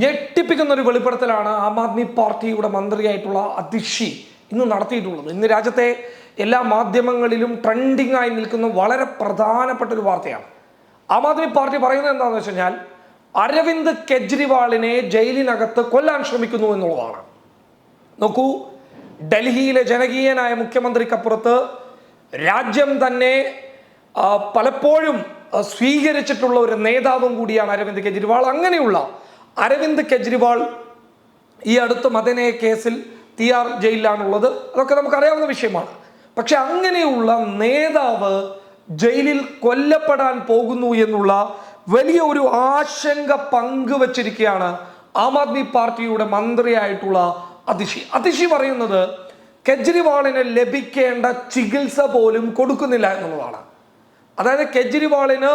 ഞെട്ടിപ്പിക്കുന്ന ഒരു വെളിപ്പെടുത്തലാണ് ആം ആദ്മി പാർട്ടിയുടെ മന്ത്രിയായിട്ടുള്ള അതിഷി ഇന്ന് നടത്തിയിട്ടുള്ളത്. ഇന്ന് രാജ്യത്തെ എല്ലാ മാധ്യമങ്ങളിലും ട്രെൻഡിങ് ആയി നിൽക്കുന്ന വളരെ പ്രധാനപ്പെട്ട ഒരു വാർത്തയാണ്. ആം ആദ്മി പാർട്ടി പറയുന്നത് എന്താണെന്ന് വെച്ച് കഴിഞ്ഞാൽ അരവിന്ദ് കെജ്രിവാളിനെ ജയിലിനകത്ത് കൊല്ലാൻ ശ്രമിക്കുന്നു എന്നുള്ളതാണ്. നോക്കൂ ഡൽഹിയിലെ ജനകീയനായ മുഖ്യമന്ത്രിക്കപ്പുറത്ത് രാജ്യം തന്നെ പലപ്പോഴും സ്വീകരിച്ചിട്ടുള്ള ഒരു നേതാവും കൂടിയാണ് അരവിന്ദ് കെജ്രിവാൾ. അങ്ങനെയുള്ള അരവിന്ദ് കെജ്രിവാൾ ഈ അടുത്ത് മദനയ കേസിൽ തിയാർ ജയിലിലാണുള്ളത്. അതൊക്കെ നമുക്കറിയാവുന്ന വിഷയമാണ്. പക്ഷെ അങ്ങനെയുള്ള നേതാവ് ജയിലിൽ കൊല്ലപ്പെടാൻ പോകുന്നു എന്നുള്ള വലിയ ഒരു ആശങ്ക പങ്കുവച്ചിരിക്കുകയാണ് ആം ആദ്മി പാർട്ടിയുടെ മന്ത്രിയായിട്ടുള്ള അതിഷി അതിഷി പറയുന്നത് കെജ്രിവാളിന് ലഭിക്കേണ്ട ചികിത്സ പോലും കൊടുക്കുന്നില്ല എന്നുള്ളതാണ്. അതായത് കെജ്രിവാളിന്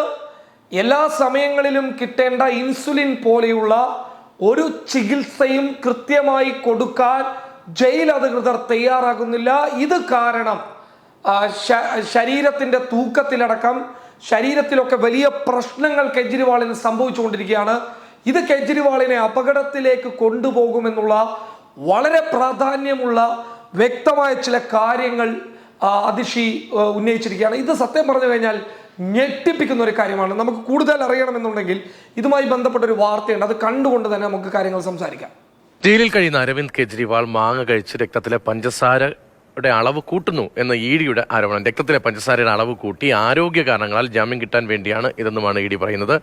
എല്ലാ സമയങ്ങളിലും കിട്ടേണ്ട ഇൻസുലിൻ പോലെയുള്ള ഒരു ചികിത്സയും കൃത്യമായി കൊടുക്കാൻ ജയിൽ അധികൃതർ തയ്യാറാകുന്നില്ല. ഇത് കാരണം ശരീരത്തിന്റെ തൂക്കത്തിലടക്കം ശരീരത്തിലൊക്കെ വലിയ പ്രശ്നങ്ങൾ കെജ്രിവാളിന് സംഭവിച്ചുകൊണ്ടിരിക്കുകയാണ്. ഇത് കെജ്രിവാളിനെ അപകടത്തിലേക്ക് കൊണ്ടുപോകുമെന്നുള്ള വളരെ പ്രാധാന്യമുള്ള വ്യക്തമായ ചില കാര്യങ്ങൾ അതിഷി ഉന്നയിച്ചിരിക്കുകയാണ്. ഇത് സത്യം പറഞ്ഞു കഴിഞ്ഞാൽ ഞെട്ടിപ്പിക്കുന്ന ഒരു കാര്യമാണ്. നമുക്ക് കൂടുതൽ അറിയണമെന്നുണ്ടെങ്കിൽ ഇതുമായി ബന്ധപ്പെട്ട ഒരു വാർത്തയുണ്ട്. അത് കണ്ടുകൊണ്ട് തന്നെ നമുക്ക് കാര്യങ്ങൾ സംസാരിക്കാം. ജയിലിൽ കഴിയുന്ന അരവിന്ദ് കെജ്രിവാൾ മാങ്ങ കഴിച്ച് രക്തത്തിലെ പഞ്ചസാരയുടെ അളവ് കൂട്ടുന്നു എന്ന ഇ ഡിയുടെ ആരോപണം. രക്തത്തിലെ പഞ്ചസാരയുടെ അളവ് കൂട്ടി ആരോഗ്യ കാരണങ്ങളാൽ ജാമ്യം കിട്ടാൻ വേണ്ടിയാണ് ഇതെന്നുമാണ് ഇ ഡി പറയുന്നത്.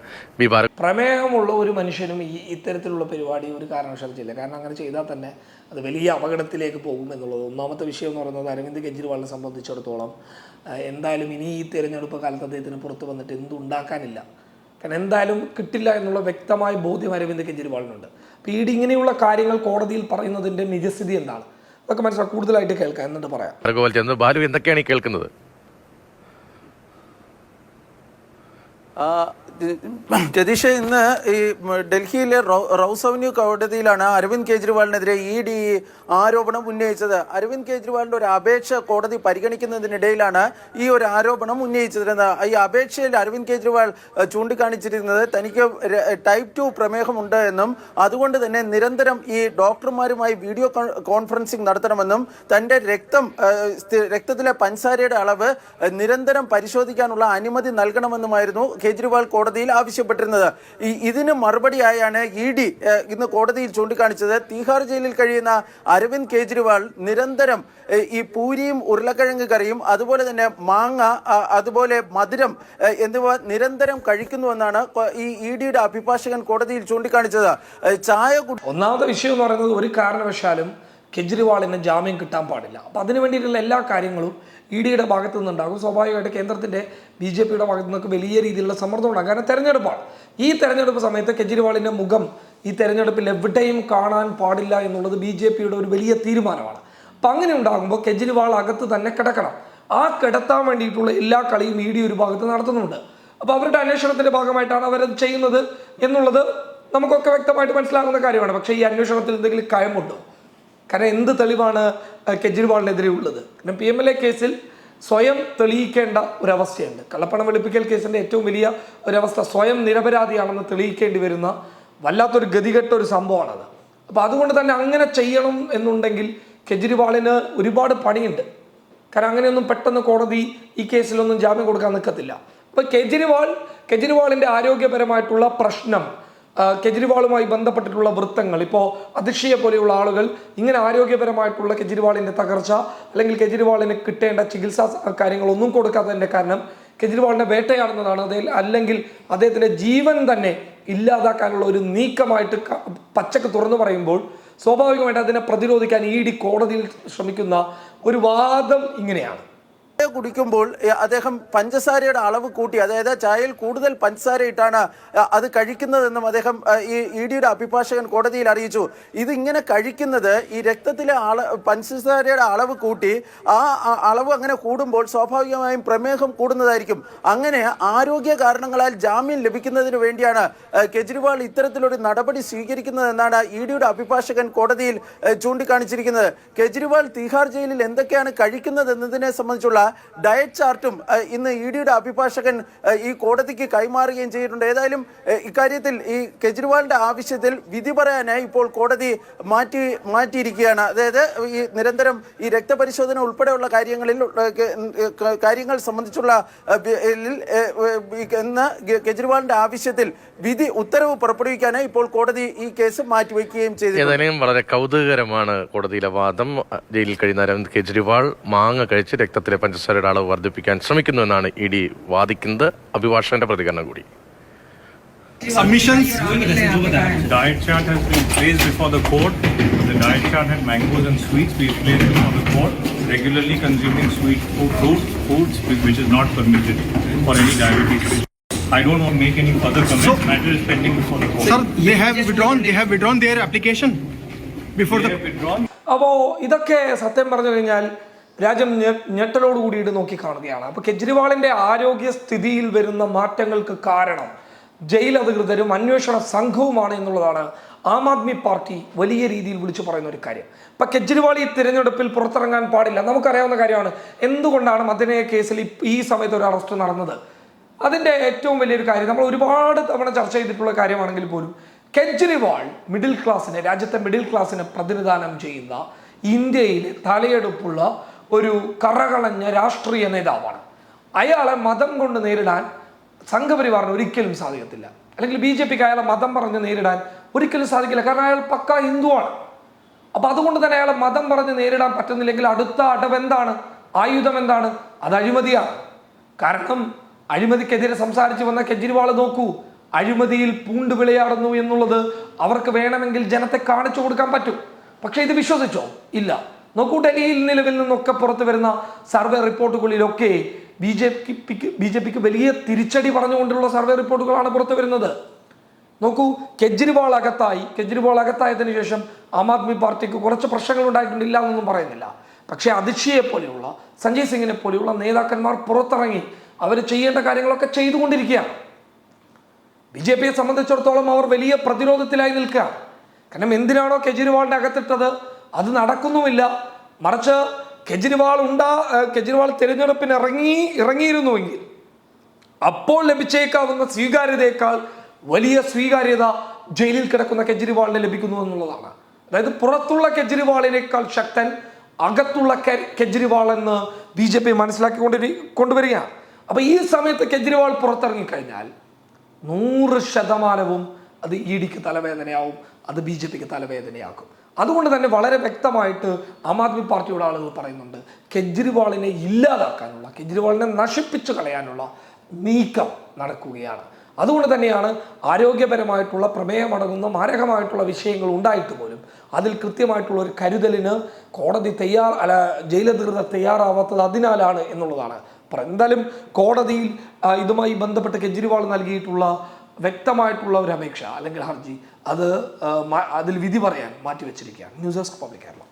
പ്രമേഹമുള്ള ഒരു മനുഷ്യനും ഈ ഇത്തരത്തിലുള്ള പരിപാടി ഒരു കാരണവശാലും ചെയ്യില്ല. കാരണം അങ്ങനെ ചെയ്താൽ തന്നെ അത് വലിയ അപകടത്തിലേക്ക് പോകും എന്നുള്ളത്. ഒന്നാമത്തെ വിഷയം എന്ന് പറയുന്നത് അരവിന്ദ് കെജ്രിവാളിനെ സംബന്ധിച്ചിടത്തോളം എന്തായാലും ഇനി ഈ തിരഞ്ഞെടുപ്പ് കാലത്ത് അദ്ദേഹത്തിന് പുറത്ത് വന്നിട്ട് എന്തുണ്ടാക്കാനില്ല. കാരണം എന്തായാലും കിട്ടില്ല എന്നുള്ള വ്യക്തമായ ബോധ്യം അരവിന്ദ് കെജ്രിവാളിനുണ്ട്. അപ്പോൾ ഡി ഇങ്ങനെയുള്ള കാര്യങ്ങൾ കോടതിയിൽ പറയുന്നതിന്റെ നിജസ്ഥിതി എന്താണ്? അതൊക്കെ മനസ്സിലാക്കാം കൂടുതലായിട്ട് കേൾക്കാം എന്നിട്ട് പറയാം. ബാലു എന്തൊക്കെയാണ് ഈ കേൾക്കുന്നത്? ജതീഷ് ഇന്ന് ഈ ഡൽഹിയിലെ റൗസ് അവന്യൂ കോടതിയിലാണ് അരവിന്ദ് കെജ്രിവാളിനെതിരെ ഇ ഡി ആരോപണം ഉന്നയിച്ചത്. അരവിന്ദ് കെജ്രിവാളിന്റെ ഒരു അപേക്ഷ കോടതി പരിഗണിക്കുന്നതിനിടയിലാണ് ഈ ഒരു ആരോപണം ഉന്നയിച്ചിരുന്നത് ഈ അപേക്ഷയിൽ അരവിന്ദ് കെജ്രിവാൾ ചൂണ്ടിക്കാണിച്ചിരുന്നത് തനിക്ക് ടൈപ്പ് ടു പ്രമേഹമുണ്ട് എന്നും അതുകൊണ്ട് തന്നെ നിരന്തരം ഈ ഡോക്ടർമാരുമായി വീഡിയോ കോൺ- കോൺഫറൻസിംഗ് നടത്തണമെന്നും തന്റെ രക്തം രക്തത്തിലെ പഞ്ചസാരയുടെ അളവ് നിരന്തരം പരിശോധിക്കാനുള്ള അനുമതി നൽകണമെന്നുമായിരുന്നു കേജ്രിവാൾ കോടതിയിൽ ആവശ്യപ്പെട്ടിരുന്നത്. ഇതിന് മറുപടിയായാണ് ഇ ഡി ഇന്ന് കോടതിയിൽ ചൂണ്ടിക്കാണിച്ചത്. തീഹാർ ജയിലിൽ കഴിയുന്ന അരവിന്ദ് കെജ്രിവാൾ നിരന്തരം ഈ പൂരിയും ഉരുളക്കിഴങ്ങ് കറിയും അതുപോലെ തന്നെ മാങ്ങ അതുപോലെ മധുരം എന്നിവ നിരന്തരം കഴിക്കുന്നുവെന്നാണ് ഈ ഇ ഡിയുടെ അഭിഭാഷകൻ കോടതിയിൽ ചൂണ്ടിക്കാണിച്ചത്. ചായ ഒന്നാമത്തെ വിഷയം എന്ന് പറയുന്നത് ഒരു കാരണവശാലും കെജ്രിവാളിന് ജാമ്യം കിട്ടാൻ പാടില്ല. അപ്പം അതിനു വേണ്ടിയിട്ടുള്ള എല്ലാ കാര്യങ്ങളും ഇ ഡിയുടെ ഭാഗത്തു നിന്നുണ്ടാകും സ്വാഭാവികമായിട്ട് കേന്ദ്രത്തിന്റെ ബി ജെ പിയുടെ ഭാഗത്തു നിന്നൊക്കെ വലിയ രീതിയിലുള്ള സമ്മർദ്ദം ഉണ്ടാകും കാരണം തെരഞ്ഞെടുപ്പാണ്. ഈ തെരഞ്ഞെടുപ്പ് സമയത്ത് കെജ്രിവാളിന്റെ മുഖം ഈ തെരഞ്ഞെടുപ്പിൽ എവിടെയും കാണാൻ പാടില്ല എന്നുള്ളത് ബി ജെ പിയുടെ ഒരു വലിയ തീരുമാനമാണ്. അപ്പം അങ്ങനെ ഉണ്ടാകുമ്പോൾ കെജ്രിവാൾ അകത്ത് തന്നെ കിടക്കണം. ആ കിടത്താൻ വേണ്ടിയിട്ടുള്ള എല്ലാ കളിയും ഇ ഡി ഒരു ഭാഗത്ത് നടത്തുന്നുണ്ട്. അപ്പോൾ അവരുടെ അന്വേഷണത്തിന്റെ ഭാഗമായിട്ടാണ് അവരത് ചെയ്യുന്നത് എന്നുള്ളത് നമുക്കൊക്കെ വ്യക്തമായിട്ട് മനസ്സിലാകുന്ന കാര്യമാണ്. പക്ഷേ ഈ അന്വേഷണത്തിൽ എന്തെങ്കിലും കയമുണ്ടോ? കാരണം എന്ത് തെളിവാണ് കെജ്രിവാളിനെതിരെ ഉള്ളത്? കാരണം പി എം എൽ എ കേസിൽ സ്വയം തെളിയിക്കേണ്ട ഒരവസ്ഥയുണ്ട്. കള്ളപ്പണം വെളുപ്പിക്കൽ കേസിന്റെ ഏറ്റവും വലിയ ഒരവസ്ഥ സ്വയം നിരപരാധിയാണെന്ന് തെളിയിക്കേണ്ടി വരുന്ന വല്ലാത്തൊരു ഗതികെട്ട ഒരു സംഭവമാണത്. അപ്പോൾ അതുകൊണ്ട് തന്നെ അങ്ങനെ ചെയ്യണം എന്നുണ്ടെങ്കിൽ കെജ്രിവാളിന് ഒരുപാട് പണിയുണ്ട്. കാരണം അങ്ങനെയൊന്നും പെട്ടെന്ന് കോടതി ഈ കേസിലൊന്നും ജാമ്യം കൊടുക്കാൻ നിൽക്കത്തില്ല. അപ്പോൾ കെജ്രിവാൾ കെജ്രിവാളിന്റെ ആരോഗ്യപരമായിട്ടുള്ള പ്രശ്നം കെജ്രിവാളുമായി ബന്ധപ്പെട്ടിട്ടുള്ള വൃത്തങ്ങൾ. ഇപ്പോൾ അതിഷയെ പോലെയുള്ള ആളുകൾ ഇങ്ങനെ ആരോഗ്യപരമായിട്ടുള്ള കെജ്രിവാളിന്റെ തകർച്ച അല്ലെങ്കിൽ കെജ്രിവാളിന് കിട്ടേണ്ട ചികിത്സാ കാര്യങ്ങളൊന്നും കൊടുക്കാത്തതിന്റെ കാരണം കെജ്രിവാളിനെ വേട്ടയാടുന്നതാണ്. അതിൽ അല്ലെങ്കിൽ അദ്ദേഹത്തിന്റെ ജീവൻ തന്നെ ഇല്ലാതാക്കാനുള്ള ഒരു നീക്കമായിട്ട് പച്ചക്ക് തുറന്നു പറയുമ്പോൾ സ്വാഭാവികമായിട്ട് അതിനെ പ്രതിരോധിക്കാൻ ഇ ഡി കോടതിയിൽ ശ്രമിക്കുന്ന ഒരു വാദം ഇങ്ങനെയാണ്. കുടിക്കുമ്പോൾ അദ്ദേഹം പഞ്ചസാരയുടെ അളവ് കൂട്ടി അതായത് ചായയിൽ കൂടുതൽ പഞ്ചസാര ഇട്ടാണ് അത് കഴിക്കുന്നതെന്നും അദ്ദേഹം ഈ ഇ ഡിയുടെ അഭിഭാഷകൻ കോടതിയിൽ അറിയിച്ചു. ഇതിങ്ങനെ കഴിക്കുന്നത് ഈ രക്തത്തിലെ അള പഞ്ചസാരയുടെ അളവ് കൂട്ടി ആ അളവ് അങ്ങനെ കൂടുമ്പോൾ സ്വാഭാവികമായും പ്രമേഹം കൂടുന്നതായിരിക്കും. അങ്ങനെ ആരോഗ്യ കാരണങ്ങളാൽ ജാമ്യം ലഭിക്കുന്നതിന് വേണ്ടിയാണ് കെജ്രിവാൾ ഇത്തരത്തിലൊരു നടപടി സ്വീകരിക്കുന്നതെന്നാണ് ഇ ഡിയുടെ അഭിഭാഷകൻ കോടതിയിൽ ചൂണ്ടിക്കാണിച്ചിരിക്കുന്നത്. കെജ്രിവാൾ തീഹാർ ജയിലിൽ എന്തൊക്കെയാണ് കഴിക്കുന്നത് എന്നതിനെ സംബന്ധിച്ചുള്ള ഡയറ്റ് ചാർട്ടും ഇന്ന് ഇ ഡിയുടെ അഭിഭാഷകൻ ഈ കോടതിക്ക് കൈമാറുകയും ചെയ്തിട്ടുണ്ട്. ഏതായാലും ഇക്കാര്യത്തിൽ ഈ കെജ്രിവാളിന്റെ ആവശ്യത്തിൽ വിധി പറയാനായി ഇപ്പോൾ കോടതി മാറ്റി മാറ്റിയിരിക്കുകയാണ്. അതായത് ഈ നിരന്തരം ഈ രക്തപരിശോധന ഉൾപ്പെടെയുള്ള കാര്യങ്ങളിൽ കാര്യങ്ങൾ സംബന്ധിച്ചുള്ള എന്ന കെജ്രിവാളിന്റെ ആവശ്യത്തിൽ വിധി ഉത്തരവ് പുറപ്പെടുവിക്കാനായി ഇപ്പോൾ കോടതി ഈ കേസ് മാറ്റിവെക്കുകയും ചെയ്തു ഏതായാലും വളരെ കൗതുകകരമാണ് കോടതിയിലെ വാദം. ജയിലിൽ കഴിയുന്ന അരവിന്ദ് കെജ്രിവാൾ മാങ്ങ കഴിച്ച് രക്തത്തിലെ പഞ്ചസാരയുടെ അളവ് വർദ്ധിപ്പിക്കാൻ ശ്രമിക്കുന്നുവെന്നാണ് ഇ ഡി വാദിക്കുന്നത് അഭിഭാഷകന്റെ പ്രതികരണം കൂടി submissions. Diet chart has been placed before the court. The diet chart had mangoes and sweets. We placed before the court. Regularly consuming sweet food, fruit, foods, which which is not permitted for any diabetes. I don't want to make any further comments. So, Matter is pending before the court. Sir, they have withdrawn, they have withdrawn their application before They the have withdrawn. അപ്പോൾ ഇതൊക്കെ സത്യം പറഞ്ഞു കഴിഞ്ഞാൽ രാജ്യം ഞെട്ടലോടുകൂടിയിട്ട് ഞെട്ടലോട് കൂടിയിട്ട് നോക്കിക്കാണുകയാണ് അപ്പോൾ കെജ്രിവാളിന്റെ ആരോഗ്യ സ്ഥിതിയിൽ വരുന്ന മാറ്റങ്ങൾക്ക് കാരണം ജയിൽ അധികൃതരും അന്വേഷണ സംഘവുമാണ് എന്നുള്ളതാണ് ആം ആദ്മി പാർട്ടി വലിയ രീതിയിൽ വിളിച്ചു പറയുന്ന ഒരു കാര്യം. ഇപ്പൊ കെജ്രിവാൾ ഈ തിരഞ്ഞെടുപ്പിൽ പുറത്തിറങ്ങാൻ പാടില്ല. നമുക്കറിയാവുന്ന കാര്യമാണ് എന്തുകൊണ്ടാണ് മദനയ കേസിൽ ഈ- ഈ സമയത്ത് ഒരു അറസ്റ്റ് നടന്നത്? അതിന്റെ ഏറ്റവും വലിയൊരു കാര്യം നമ്മൾ ഒരുപാട് തവണ ചർച്ച ചെയ്തിട്ടുള്ള കാര്യമാണെങ്കിൽ പോലും കെജ്രിവാൾ മിഡിൽ ക്ലാസ്സിനെ രാജ്യത്തെ മിഡിൽ ക്ലാസ്സിനെ പ്രതിനിധാനം ചെയ്യുന്ന ഇന്ത്യയിലെ തലയെടുപ്പുള്ള ഒരു കറകളഞ്ഞ രാഷ്ട്രീയ നേതാവാണ്. അയാളെ മതം കൊണ്ട് നേരിടാൻ സംഘപരിവാറിന് ഒരിക്കലും സാധിക്കത്തില്ല. അല്ലെങ്കിൽ ബി ജെ പിക്ക് അയാളെ മതം പറഞ്ഞ് നേരിടാൻ ഒരിക്കലും സാധിക്കില്ല. കാരണം അയാൾ പക്ക ഹിന്ദുവാണ്. അപ്പൊ അതുകൊണ്ട് തന്നെ അയാളെ മതം പറഞ്ഞ് നേരിടാൻ പറ്റുന്നില്ലെങ്കിൽ അടുത്ത അടവ് എന്താണ്? ആയുധം എന്താണ്? അത് അഴിമതിയാണ്. കാരണം അഴിമതിക്കെതിരെ സംസാരിച്ചു വന്ന കെജ്രിവാൾ നോക്കൂ. അഴിമതിയിൽ പൂണ്ട് വിളയാടുന്നു എന്നുള്ളത് അവർക്ക് വേണമെങ്കിൽ ജനത്തെ കാണിച്ചു കൊടുക്കാൻ പറ്റും. പക്ഷേ ഇത് വിശ്വസിച്ചോ? ഇല്ല. നോക്കൂ ഡൽഹിയിൽ നിലവിൽ നിന്നൊക്കെ പുറത്തു വരുന്ന സർവേ റിപ്പോർട്ടുകളിലൊക്കെ ബി ജെ പിക്ക് ബി ജെ പിക്ക് വലിയ തിരിച്ചടി പറഞ്ഞുകൊണ്ടുള്ള സർവേ റിപ്പോർട്ടുകളാണ് പുറത്തു വരുന്നത്. നോക്കൂ കെജ്രിവാൾ അകത്തായി. കെജ്രിവാൾ അകത്തായതിനു ശേഷം ആം ആദ്മി പാർട്ടിക്ക് കുറച്ച് പ്രശ്നങ്ങൾ ഉണ്ടായിട്ടുണ്ടില്ല എന്നൊന്നും പറയുന്നില്ല. പക്ഷേ അതിഷിയെ പോലെയുള്ള സഞ്ജയ് സിംഗിനെ പോലെയുള്ള നേതാക്കന്മാർ പുറത്തിറങ്ങി അവർ ചെയ്യേണ്ട കാര്യങ്ങളൊക്കെ ചെയ്തുകൊണ്ടിരിക്കുകയാണ്. ബി ജെ പിയെ സംബന്ധിച്ചിടത്തോളം അവർ വലിയ പ്രതിരോധത്തിലായി നിൽക്കുക കാരണം എന്തിനാണോ കെജ്രിവാളിന്റെ അകത്തിട്ടത്? അത് നടക്കുന്നുമില്ല. മറിച്ച് കെജ്രിവാൾ ഉണ്ടാ കെജ്രിവാൾ തിരഞ്ഞെടുപ്പിന് ഇറങ്ങി ഇറങ്ങിയിരുന്നുവെങ്കിൽ അപ്പോൾ ലഭിച്ചേക്കാവുന്ന സ്വീകാര്യതയേക്കാൾ വലിയ സ്വീകാര്യത ജയിലിൽ കിടക്കുന്ന കെജ്രിവാളിന് ലഭിക്കുന്നു എന്നുള്ളതാണ്. അതായത് പുറത്തുള്ള കെജ്രിവാളിനേക്കാൾ ശക്തൻ അകത്തുള്ള കെജ്രിവാൾ എന്ന് ബി ജെ പി മനസ്സിലാക്കിക്കൊണ്ടിരി കൊണ്ടുവരികയാണ്. അപ്പൊ ഈ സമയത്ത് കെജ്രിവാൾ പുറത്തിറങ്ങിക്കഴിഞ്ഞാൽ നൂറ് ശതമാനവും അത് ഇ ഡിക്ക് തലവേദനയാവും അത് ബി ജെ പിക്ക് തലവേദനയാക്കും. അതുകൊണ്ട് തന്നെ വളരെ വ്യക്തമായിട്ട് ആം ആദ്മി പാർട്ടിയുടെ ആളുകൾ പറയുന്നുണ്ട് കെജ്രിവാളിനെ ഇല്ലാതാക്കാനുള്ള കെജ്രിവാളിനെ നശിപ്പിച്ചു കളയാനുള്ള നീക്കം നടക്കുകയാണ്. അതുകൊണ്ട് തന്നെയാണ് ആരോഗ്യപരമായിട്ടുള്ള പ്രമേയമടങ്ങുന്ന മാരകമായിട്ടുള്ള വിഷയങ്ങൾ ഉണ്ടായിട്ട് പോലും അതിൽ കൃത്യമായിട്ടുള്ള ഒരു കരുതലിന് കോടതി തയ്യാർ അല്ല ജയിലധികൃതർ തയ്യാറാവാത്തത് അതിനാലാണ് എന്നുള്ളതാണ്. എന്തായാലും കോടതിയിൽ ഇതുമായി ബന്ധപ്പെട്ട് കെജ്രിവാൾ നൽകിയിട്ടുള്ള വ്യക്തമായിട്ടുള്ള ഒരു അപേക്ഷ അല്ലെങ്കിൽ ഹർജി അത് അതിൽ വിധി പറയാൻ മാറ്റിവെച്ചിരിക്കുകയാണ്. News desk public Kerala.